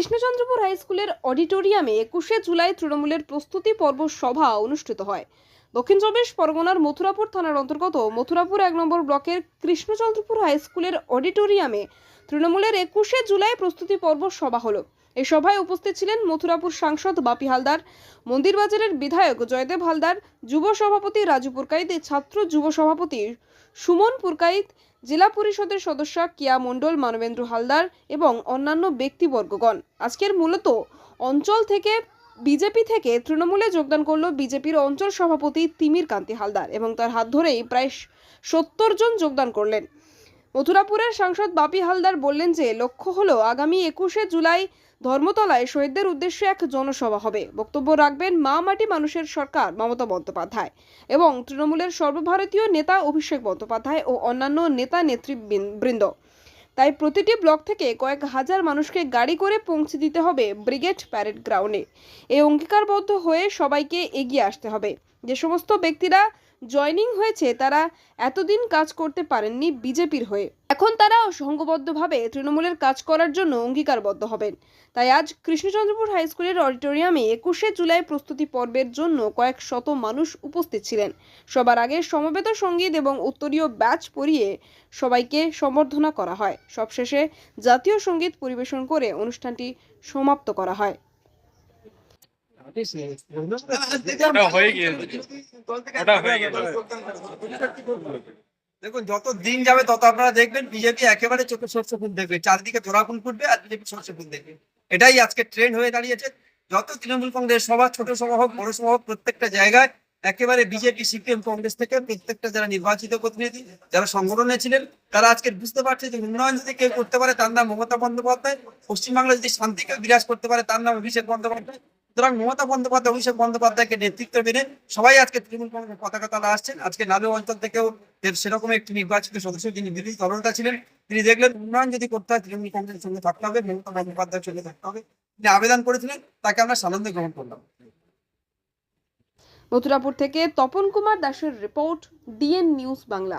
Krishnachandrapur high স্কুলের অডিটোরিয়ামে একুশে জুলাই তৃণমূলের প্রস্তুতি পর্ব সভা অনুষ্ঠিত হয়। দক্ষিণ চব্বিশ পরগনার মথুরাপুর থানার অন্তর্গত মথুরাপুর এক নম্বর ব্লকের কৃষ্ণচন্দ্রপুর হাই স্কুলের অডিটোরিয়ামে তৃণমূলের একুশে জুলাই প্রস্তুতি পর্ব সভা হলো। এই সভায় উপস্থিত ছিলেন মথুরাপুর সাংসদ বাপি হালদার, মন্দিরবাজারের বিধায়ক জয়দেব হালদার, যুব সভাপতি রাজু পুরকাইত ছাত্র যুব সভাপতি সুমন পুরকাইত, জেলা পরিষদের সদস্য কিয়া মণ্ডল, মানবেন্দ্র হালদার এবং অন্যান্য ব্যক্তিবর্গগণ। আজকের মূলত অঞ্চল থেকে, বিজেপি থেকে তৃণমূলে যোগদান করল বিজেপির অঞ্চল সভাপতি তিমির কান্তি হালদার এবং তার হাত ধরেই প্রায় সত্তর জন যোগদান করলেন। মথুরাপুরের সাংসদ বাপি হালদার বললেন যে, লক্ষ্য হলো আগামী একুশে জুলাই ধর্মতলায় শহীদদের উদ্দেশ্যে এক জনসভা হবে। বক্তব্য রাখবেন মা মাটি মানুষের সরকার মমতা বন্দ্যোপাধ্যায় এবং তৃণমূলের সর্বভারতীয় নেতা অভিষেক বন্দ্যোপাধ্যায় ও অন্যান্য নেতা নেতৃবৃন্দ। তাই প্রতিটি ব্লক থেকে কয়েক হাজার মানুষকে গাড়ি করে পৌঁছে দিতে হবে ব্রিগেড প্যারেড গ্রাউন্ডে। এই অঙ্গীকারবদ্ধ হয়ে সবাইকে এগিয়ে আসতে হবে। যে সমস্ত ব্যক্তিরা জয়নিং হয়েছে, তারা এতদিন কাজ করতে পারেননি বিজেপির হয়ে। এখন তারা সংঘবদ্ধভাবে তৃণমূলের কাজ করার জন্য অঙ্গীকারবদ্ধ হবেন। তাই আজ কৃষ্ণচন্দ্রপুর হাই স্কুলের অডিটোরিয়ামে একুশে জুলাই প্রস্তুতি পর্বের জন্য কয়েক শত মানুষ উপস্থিত ছিলেন। সবার আগে সমবেত সংগীত এবং উত্তরীয় ব্যাচ পরিয়ে সবাইকে সম্বর্ধনা করা হয়। সবশেষে জাতীয় সংগীত পরিবেশন করে অনুষ্ঠানটি সমাপ্ত করা হয়। ওটা হয়ে দেখুন যত দিন যাবে তত আপনারা দেখবেন বিজেপি একেবারে চোখে সর্ষে ফুল দেখবে। চারদিকে জোড়া ফুল ফুটবে আর বিজেপি সর্ষে ফুল দেখবে। এটাই আজকে ট্রেন্ড হয়ে দাঁড়িয়েছে। যত তৃণমূল কংগ্রেস সভা ছোট সভা হোক বড় সভা হোক প্রত্যেকটা জায়গায় একেবারে বিজেপি সিপিএম কংগ্রেস থেকে প্রত্যেকটা যারা নির্বাচিত প্রতিনিধি যারা সংগঠনে ছিলেন তারা আজকে বুঝতে পারছে যে উন্নয়ন যদি কেউ করতে পারে তার নাম মমতা বন্দ্যোপাধ্যায়। পশ্চিমবাংলা যদি শান্তিকে বিরাজ করতে পারে তার নাম অভিষেক বন্দ্যোপাধ্যায়। সুতরাং মমতা বন্দ্যোপাধ্যায়, অভিষেক বন্দ্যোপাধ্যায়কে নেতৃত্ব মেনে সবাই আজকে তৃণমূল কংগ্রেস পতাকা তারা আসছেন। আজকে নালু অঞ্চল থেকেও সেরকম একটি নির্বাচিত সদস্য যিনি বিরোধী দলনেতা ছিলেন, তিনি দেখলেন উন্নয়ন যদি করতে হয় তৃণমূল কংগ্রেসের সঙ্গে থাকতে হবে, মমতা বন্দ্যোপাধ্যায়ের সঙ্গে থাকতে হবে। তিনি আবেদন করেছিলেন, তাকে আমরা সানন্দে গ্রহণ করলাম। মথুরাপুর থেকে তপন কুমার দাসের রিপোর্ট, ডিএন নিউজ বাংলা।